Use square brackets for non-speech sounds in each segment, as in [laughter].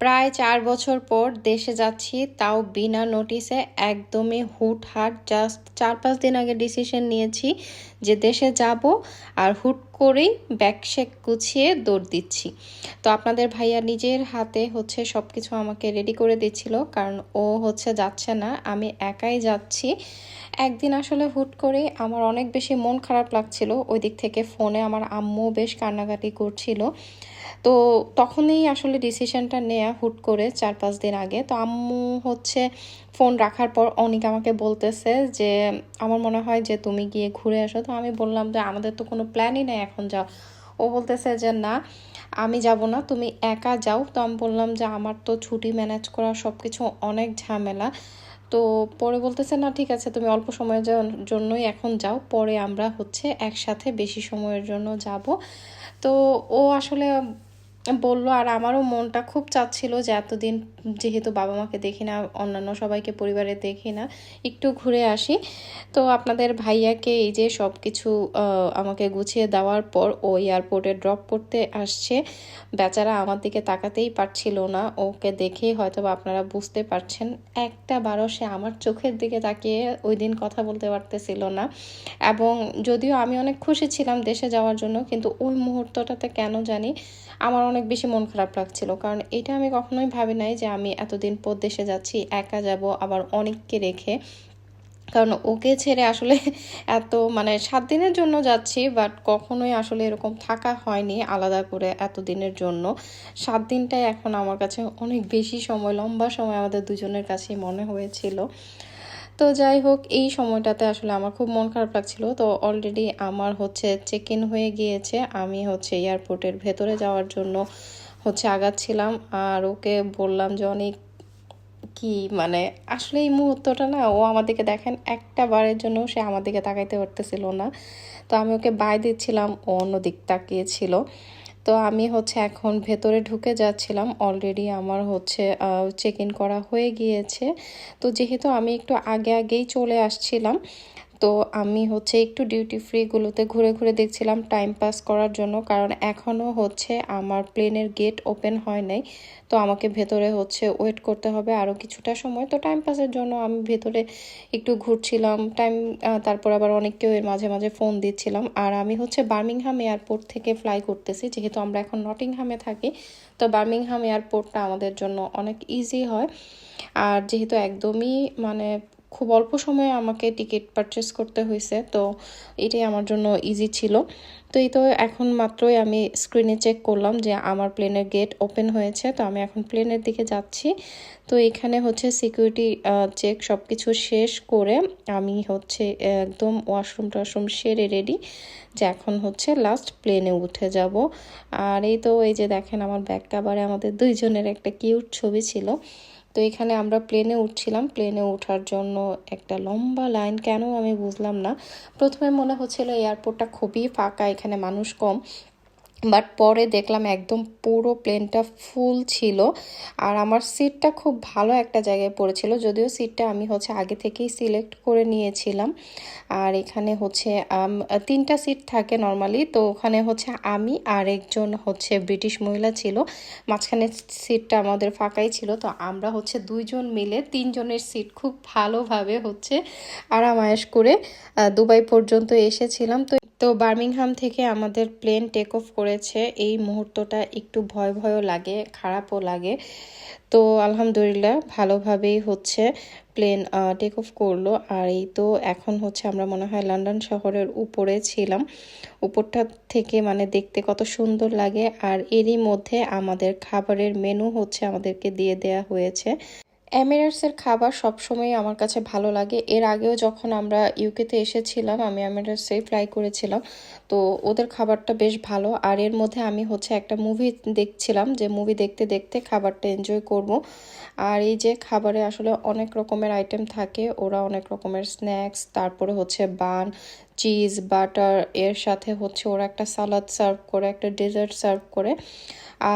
প্রায় চার বছর পর দেশে যাচ্ছি, তাও বিনা নোটিসে একদমই হুট হাট জাস্ট চার পাঁচ দিন আগে ডিসিশন নিয়েছি যে দেশে যাব আর হুট করেই ব্যাগ শেক গুছিয়ে দৌড় দিচ্ছি। তো আপনাদের ভাইয়া নিজের হাতে হচ্ছে সব কিছু আমাকে রেডি করে দিচ্ছিল, কারণ ও হচ্ছে যাচ্ছে না। আমি একাই যাচ্ছি। একদিন আসলে হুট করে আমার অনেক বেশি মন খারাপ লাগছিল। ওই দিক থেকে ফোনে আমার আম্মু বেশ কান্নাকাটি করছিল। তো তখনই আসলে ডিসিশনটা নেয়া হুট করে চার পাঁচ দিন আগে। তো আম্মু হচ্ছে ফোন রাখার পর অনেক আমাকে বলতেছে যে, আমার মনে হয় যে তুমি গিয়ে ঘুরে আসো তো আমি বললাম যে, আমাদের তো কোনো প্ল্যানই নেই এখন যাও ও বলতেছে যে, না, আমি যাব না, তুমি একা যাও। তো আমি বললাম যে, আমার তো ছুটি ম্যানেজ করা সব কিছু অনেক ঝামেলা। তো পরে বলতেছে, না, ঠিক আছে, তুমি অল্প সময়ের জন্যই এখন যাও, পরে আমরা হচ্ছে একসাথে বেশি সময়ের জন্য যাব। তো ও আসলে বলল, আর আমারও মনটা খুব চাচ্ছিল যে এতদিন যেহেতু বাবা মাকে দেখি না, অন্যান্য সবাইকে পরিবারে দেখি না, একটু ঘুরে আসি। তো আপনাদের ভাইয়াকে এই যে সব কিছু আমাকে গুছিয়ে দেওয়ার পর ও এয়ারপোর্টে ড্রপ করতে আসছে। বেচারা আমার দিকে তাকাতেই পারছিল না। ওকে দেখেই হয়তো আপনারা বুঝতে পারছেন, একটা বারো সে আমার চোখের দিকে তাকিয়ে ওই দিন কথা বলতে পারতেছিল না। এবং যদিও আমি অনেক খুশি ছিলাম দেশে যাওয়ার জন্য, কিন্তু ওই মুহূর্তটাতে কেন জানি আমার অনেক বেশি মন খারাপ লাগছিল। কারণ এটা আমি কখনোই ভাবি নাই যে আমি এতদিন পর দেশে যাচ্ছি, একা যাব, আবার অনেককে রেখে। কারণ ওকে ছেড়ে আসলে [laughs] এত মানে সাত দিনের জন্য যাচ্ছি বাট কখনোই আসলে এরকম থাকা হয়নি আলাদা করে এত দিনের জন্য। সাত দিনটাই এখন আমার কাছে অনেক বেশি সময়, লম্বা সময় আমাদের দুজনের কাছেই মনে হয়েছিল। তো যাই হোক, এই সময়টাতে আসলে আমার খুব মন খারাপ লাগছিল। তো অলরেডি আমার হচ্ছে চেক ইন হয়ে গিয়েছে। আমি হচ্ছে এয়ারপোর্টের ভেতরে যাওয়ার জন্য হচ্ছে আগাচ্ছিলাম। আর ওকে বললাম যে, অনেক কি মানে আসলে এই মুহূর্তটা না, ও আমাদেরকে দেখেন একটা বারের জন্য সে আমার দিকে তাকাইতে পারতেছিল না। তো আমি ওকে বাই দিচ্ছিলাম, ও অন্য দিক তাকিয়েছিল তো আমি হচ্ছে এখন ভেতরে ঢুকে যাচ্ছিলাম। অলরেডি আমার হচ্ছে চেক ইন করা হয়ে গিয়েছে। তো যেহেতু আমি একটু আগে আগেই চলে আসছিলাম তো আমি হচ্ছে একটু ডিউটি ফ্রিগুলোতে ঘুরে ঘুরে দেখছিলাম টাইম পাস করার জন্য, কারণ এখনও হচ্ছে আমার প্লেনের গেট ওপেন হয় নাই। তো আমাকে ভেতরে হচ্ছে ওয়েট করতে হবে আরও কিছুটা সময়। তো টাইম পাসের জন্য আমি ভেতরে একটু ঘুরছিলাম টাইম তারপর আবার অনেককেও এর মাঝে মাঝে ফোন দিচ্ছিলাম। আর আমি হচ্ছে বার্মিংহাম এয়ারপোর্ট থেকে ফ্লাই করতেছি, যেহেতু আমরা এখন নটিংহামে থাকি। তো বার্মিংহাম এয়ারপোর্টটা আমাদের জন্য অনেক ইজি হয়। আর যেহেতু একদমই মানে খুব অল্প সময়ে আমাকে টিকিট পারচেস করতে হয়েছে, তো এটাই আমার জন্য ইজি ছিল। তো এই তো এখন মাত্রই আমি স্ক্রিনে চেক করলাম যে আমার প্লেনের গেট ওপেন হয়েছে, তো আমি এখন প্লেনের দিকে যাচ্ছি। তো এখানে হচ্ছে সিকিউরিটি চেক সব কিছু শেষ করে আমি হচ্ছে একদম ওয়াশরুম টাশরুম সেরে রেডি যে এখন হচ্ছে লাস্ট প্লেনে উঠে যাব। আর এই তো এই যে দেখেন আমার ব্যাগ কাবারে আমাদের দুইজনের একটা কিউট ছবি ছিল। তো এখানে আমরা প্লেনে উঠছিলাম। প্লেনে ওঠার জন্য একটা লম্বা লাইন কেন আমি বুঝলাম না। প্রথমে মনে হচ্ছিল এয়ারপোর্টটা খুবই ফাঁকা, এখানে মানুষ কম। বাট পরে দেখলাম একদম পুরো প্লেনটা ফুল ছিল। আর আমার সিটটা খুব ভালো একটা জায়গায় পড়েছিল, যদিও সিটটা আমি হচ্ছে আগে থেকেই সিলেক্ট করে নিয়েছিলাম। আর এখানে হচ্ছে তিনটা সিট থাকে নর্মালি, তো ওখানে হচ্ছে আমি আর একজন হচ্ছে ব্রিটিশ মহিলা ছিল। মাঝখানে সিটটা আমাদের ফাঁকাই ছিল, তো আমরা হচ্ছে দুইজন মিলে তিনজনের সিট খুব ভালোভাবে হচ্ছে আরামায়াস করে দুবাই পর্যন্ত এসেছিলাম। তো তো বার্মিংহাম থেকে আমাদের প্লেন টেক অফ করেছে। এই মুহূর্তটা একটু ভয় ভয়ও লাগে, খারাপও লাগে। তো আলহামদুলিল্লাহ ভালোভাবেই হচ্ছে প্লেন টেক অফ করল। আর এই তো এখন হচ্ছে আমরা মনে হয় লন্ডন শহরের উপরে ছিলাম। উপরটা থেকে মানে দেখতে কত সুন্দর লাগে। আর এরই মধ্যে আমাদের খাবারের মেনু হচ্ছে আমাদেরকে দিয়ে দেয়া হয়েছে। এমিরেটসের খাবার সবসময় আমার কাছে ভালো লাগে। এর আগেও যখন আমরা ইউকেতে এসেছিলাম, আমি এমিরেটসে ফ্লাই করেছিলাম। তো ওদের খাবারটা বেশ ভালো। আর এর মধ্যে আমি হচ্ছে একটা মুভি দেখছিলাম, যে মুভি দেখতে দেখতে খাবারটা এনজয় করব। আর এই যে খাবারে আসলে অনেক রকমের আইটেম থাকে, ওরা অনেক রকমের স্ন্যাক্স তারপরে হচ্ছে বান চিজ, বাটার, এর সাথে হচ্ছে ওরা একটা সালাদ সার্ভ করে, একটা ডেজার্ট সার্ভ করে।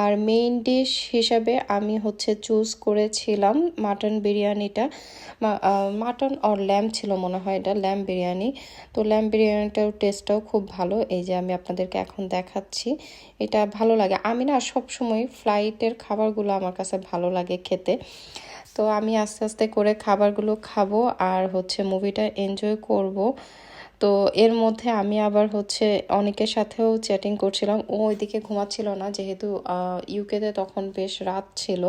আর মেইন ডিশ হিসাবে আমি হচ্ছে চুজ করেছিলাম মাটন বিরিয়ানিটা। মাটন অর ল্যাম্প ছিল মনে হয় এটা ল্যাম্প বিরিয়ানি। তো ল্যাম্প বিরিয়ানিটার টেস্টটাও খুব ভালো। এই যে আমি আপনাদেরকে এখন দেখাচ্ছি, এটা ভালো লাগে। আমি না সবসময় ফ্লাইটের খাবারগুলো আমার কাছে ভালো লাগে খেতে। তো আমি আস্তে আস্তে করে খাবারগুলো খাব আর হচ্ছে মুভিটা এনজয় করব। তো এর মধ্যে আমি আবার হচ্ছে অনেকের সাথেও চ্যাটিং করছিলাম। ও ওইদিকে ঘুমাচ্ছিল না, যেহেতু ইউকেতে তখন বেশ রাত ছিল।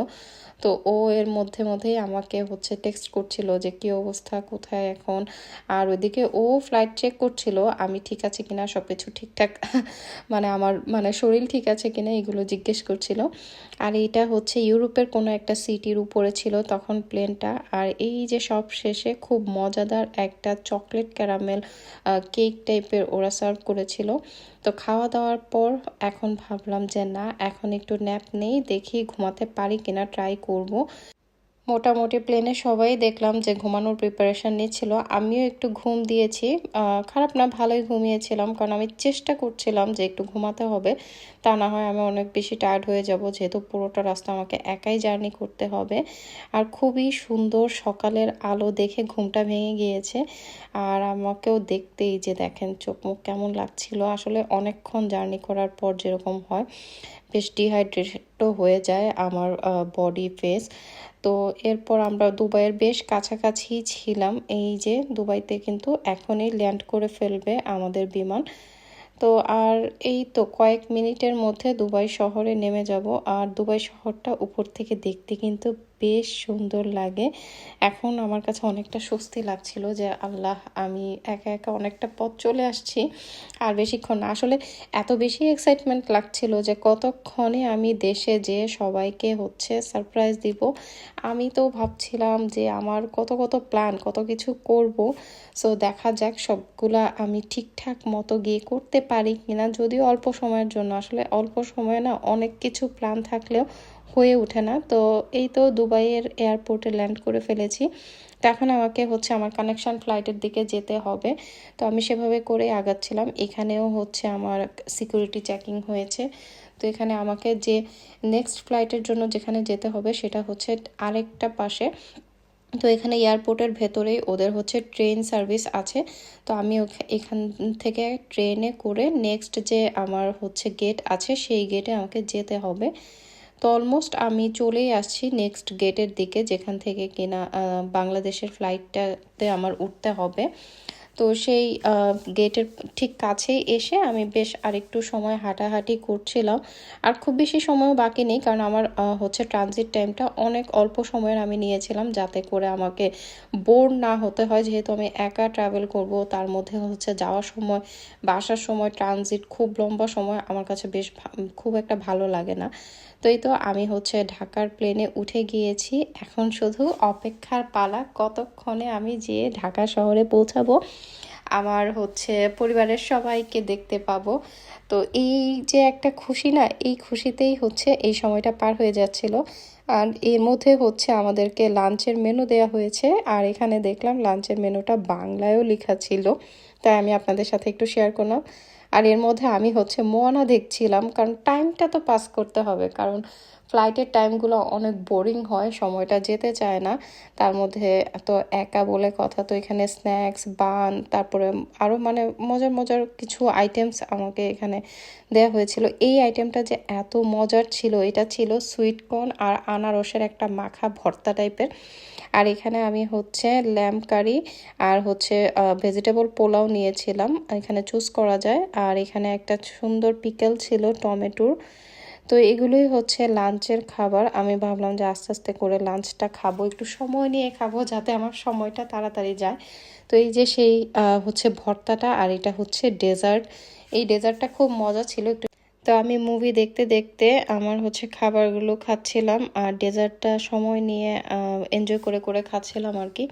তো ও এর মধ্যে মধ্যেই আমাকে হচ্ছে টেক্সট করছিল যে, কি অবস্থা? কোথায় এখন? আর ওইদিকে ও ফ্লাইট চেক করছিল, আমি ঠিক আছে কিনা? সব কিছু ঠিকঠাক? [laughs] মানে আমার মানে শরীর ঠিক আছে কিনা এগুলো জিজ্ঞেস করছিল। আর এটা হচ্ছে ইউরোপের কোনো একটা সিটির উপরে ছিল তখন প্লেনটা আর এই যে সব শেষে খুব মজাদার একটা চকলেট ক্যারামেল কেক টাইপের ওরা সার্ভ করেছিল। তো খাওয়া দাওয়ার পর এখন ভাবলাম যে, না, এখন একটু ন্যাপ নেই, দেখি ঘুমাতে পারি কিনা ট্রাই করব। মোটামুটি প্লেনে সবাই দেখলাম যে ঘুমানোর প্রিপারেশান নিচ্ছিল। আমিও একটু ঘুম দিয়েছি। খারাপ না, ভালোই ঘুমিয়েছিলাম কারণ আমি চেষ্টা করছিলাম যে একটু ঘুমাতে হবে। তা না হয় আমি অনেক বেশি টায়ার্ড হয়ে যাব, যেহেতু পুরোটা রাস্তা আমাকে একাই জার্নি করতে হবে। আর খুবই সুন্দর সকালের আলো দেখে ঘুমটা ভেঙে গিয়েছে। আর আমাকেও দেখতেই যে দেখেন, চোখ মুখ কেমন লাগছিল। আসলে অনেকক্ষণ জার্নি করার পর যেরকম হয়। বেশ ডিহাইড্রেটও হয়ে যায় আমার বডি ফেস তো এরপর আমরা দুবাইয়ের বেশ কাছাকাছি ছিলাম। এই যে দুবাইতে কিন্তু এখনই ল্যান্ড করে ফেলবে আমাদের বিমান। তো আর এই তো কয়েক মিনিটের মধ্যে দুবাই শহরে নেমে যাব। আর দুবাই শহরটা উপর থেকে দেখতে কিন্তু বেশ সুন্দর লাগে। এখন আমার কাছে অনেকটা স্বস্তি লাগছিল যে, আল্লাহ, আমি একা একা অনেকটা পথ চলে আসছি। আর বেশিক্ষণ আসলে এত বেশি এক্সাইটমেন্ট লাগছিল যে, কতক্ষণে আমি দেশে যে সবাইকে হচ্ছে সারপ্রাইজ দিব। আমি তো ভাবছিলাম যে, আমার কত কত প্ল্যান কত কিছু করব। সো দেখা যাক সবগুলা আমি ঠিকঠাক মতো গিয়ে করতে পারি কিনা। যদিও অল্প সময়ের জন্য। আসলে অল্প সময়ে না, অনেক কিছু প্ল্যান থাকলেও হয়ে ওঠে না। তো এই তো দুবাইয়ের এয়ারপোর্টে ল্যান্ড করে ফেলেছি। এখন আমাকে হচ্ছে আমার কানেকশান ফ্লাইটের দিকে যেতে হবে। তো আমি সেভাবে করে আগাচ্ছিলাম। এখানেও হচ্ছে আমার সিকিউরিটি চেকিং হয়েছে। তো এখানে আমাকে যে নেক্সট ফ্লাইটের জন্য যেখানে যেতে হবে সেটা হচ্ছে আরেকটা পাশে। তো এখানে এয়ারপোর্টের ভেতরেই ওদের হচ্ছে ট্রেন সার্ভিস আছে। তো আমি এখান থেকে ট্রেনে করে নেক্সট যে আমার হচ্ছে গেট আছে, সেই গেটে আমাকে যেতে হবে। তো অলমোস্ট আমি চলেই আসছি নেক্সট গেটের দিকে, যেখান থেকে কিনা বাংলাদেশের ফ্লাইটটাতে আমার উঠতে হবে। তো সেই গেটের ঠিক কাছেই এসে আমি বেশ আরেকটু সময় হাঁটাহাঁটি করছিলাম। আর খুব বেশি সময়ও বাকি নেই, কারণ আমার হচ্ছে ট্রানজিট টাইমটা অনেক অল্প সময়ের আমি নিয়েছিলাম, যাতে করে আমাকে বোর না হতে হয়। যেহেতু আমি একা ট্রাভেল করব, তার মধ্যে হচ্ছে যাওয়ার সময় বাসার সময় ট্রানজিট খুব লম্বা সময় আমার কাছে বেশ খুব একটা ভালো লাগে না। তো এই তো আমি হচ্ছে ঢাকার প্লেনে উঠে গিয়েছি। এখন শুধু অপেক্ষার পালা, কতক্ষণে আমি যেয়ে ঢাকা শহরে পৌঁছাবো, আমার হচ্ছে পরিবারের সবাইকে দেখতে পাবো। তো এই যে একটা খুশি না, এই খুশিতেই হচ্ছে এই সময়টা পার হয়ে যাচ্ছিল। আর এর মধ্যে হচ্ছে আমাদেরকে লাঞ্চের মেনু দেওয়া হয়েছে। আর এখানে দেখলাম লাঞ্চের মেনুটা বাংলায়ও লেখা ছিল। তাই আমি আপনাদের সাথে একটু শেয়ার করলাম। আর এর মধ্যে আমি হচ্ছে মোয়ানা দেখছিলাম, কারণ টাইমটা তো পাস করতে হবে, কারণ ফ্লাইটের টাইমগুলো অনেক বোরিং হয়, সময়টা যেতে চায় না। তার মধ্যে তো একা বলে কথা, তো এখানে স্ন্যাক্স বান তারপরে আরও মানে মজার মজার কিছু আইটেমস আমাকে এখানে দেওয়া হয়েছিল। এই আইটেমটা যে এত মজার ছিল, এটা ছিল সুইটকর্ন আর আনারসের একটা মাখা ভর্তা টাইপের আর এখানে আমি হচ্ছে ল্যাম্প কারি আর হচ্ছে ভেজিটেবল পোলাও নিয়েছিলাম। এখানে চুজ করা যায়। আর এখানে একটা সুন্দর পিকেল ছিল টমেটোর। তো এগুলোই হচ্ছে লাঞ্চের খাবার। আমি ভাবলাম যে আস্তে আস্তে করে লাঞ্চটা খাব। একটু সময় নিয়ে খাব যাতে আমার সময়টা তাড়াতাড়ি যায়। তো এই যে সেই হচ্ছে ভর্তাটা আর এটা হচ্ছে ডেজার্ট এই ডেজার্টটা খুব মজা ছিল। একটু তো আমি মুভি দেখতে দেখতে আমার হচ্ছে খাবারগুলো খাচ্ছিলাম আর ডেজার্টটা সময় নিয়ে এনজয় করে করে খাচ্ছিলাম আর কি।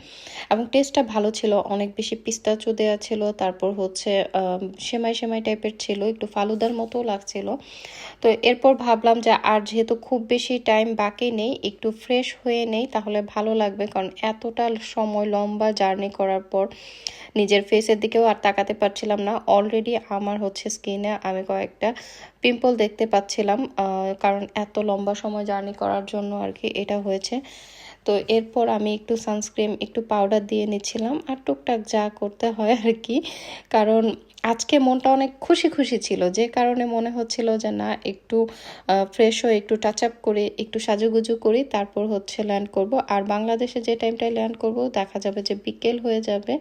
এবং টেস্টটা ভালো ছিল, অনেক বেশি পিস্তাচু দেওয়া ছিল, তারপর হচ্ছে সেমাই সেমাই টাইপের ছিল, একটু ফালুদার মতো লাগছিল। তো এরপর ভাবলাম যে আর যেহেতু খুব বেশি টাইম বাকি নেই, একটু ফ্রেশ হয়ে নেই, তাহলে ভালো লাগবে। কারণ এতটা সময় লম্বা জার্নি করার পর নিজের ফেসের দিকেও আর তাকাতে পারছিলাম না। অলরেডি আমার হচ্ছে স্কিনে আমি কয়েকটা পিম্পল দেখতে পাচ্ছিলাম কারণ এত লম্বা সময় জার্নি করার জন্য আর কি এটা হয়েছে। তো এরপর আমি একটু সানস্ক্রিন একটু পাউডার দিয়ে নিচ্ছিলাম আর টুকটাক যা করতে হয় আর কি। কারণ আজকে মনটা অনেক খুশি খুশি ছিল, যে কারণে মনে হচ্ছিল যে না, একটু ফ্রেশ হয়ে একটু টাচ আপ করে, একটু সাজুগুজু করি, তারপর হচ্ছে ল্যান্ড করব। আর বাংলাদেশে যে টাইমটায় ল্যান্ড করব, দেখা যাবে যে বিকেল হয়ে যাবে।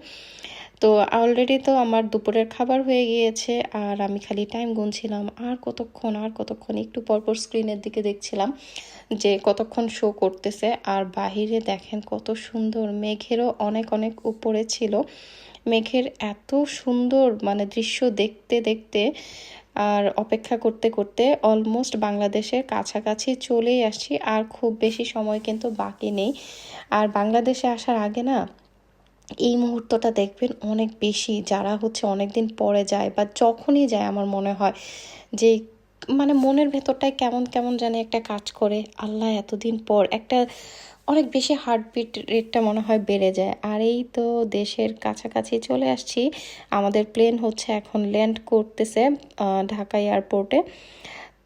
তো অলরেডি তো আমার দুপুরের খাবার হয়ে গিয়েছে, আর আমি খালি টাইম গুনছিলাম, আর কতক্ষণ আর কতক্ষণ একটু পরপর স্ক্রিনের দিকে দেখছিলাম যে কতক্ষণ শো করতেছে, আর বাহিরে দেখেন কত সুন্দর মেঘেরও অনেক অনেক উপরে ছিল। মেঘের এত সুন্দর মানে দৃশ্য দেখতে দেখতে, আর অপেক্ষা করতে করতে অলমোস্ট বাংলাদেশের কাছাকাছি চলেই আসছি, আর খুব বেশি সময় কিন্তু বাকি নেই। আর বাংলাদেশে আসার আগে না এই মুহূর্তটা দেখবেন অনেক বেশি, যারা হচ্ছে অনেক দিন পরে যায় বা যখনই যায় আমার মনে হয় যে মানে মনের ভেতরটায় কেমন কেমন জানি একটা কাজ করে, আল্লাহ এতদিন পর একটা অনেক বেশি হার্টবিট রেটটা মনে হয় বেড়ে যায়। আর এই তো দেশের কাছাকাছি চলে আসছি, আমাদের প্লেন হচ্ছে এখন ল্যান্ড করতেছে ঢাকা এয়ারপোর্টে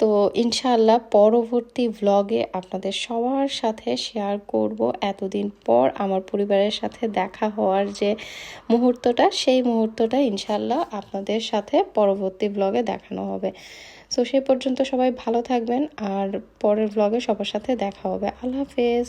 তো ইনশাআল্লাহ পরবর্তী ব্লগে আপনাদের সবার সাথে শেয়ার করব। এতদিন পর আমার পরিবারের সাথে দেখা হওয়ার যে মুহূর্তটা, সেই মুহূর্তটা ইনশাআল্লাহ আপনাদের সাথে পরবর্তী ব্লগে দেখানো হবে। সো সেই পর্যন্ত সবাই ভালো থাকবেন আর পরের ভ্লগে সবার সাথে দেখা হবে। আল্লাহ হাফেজ।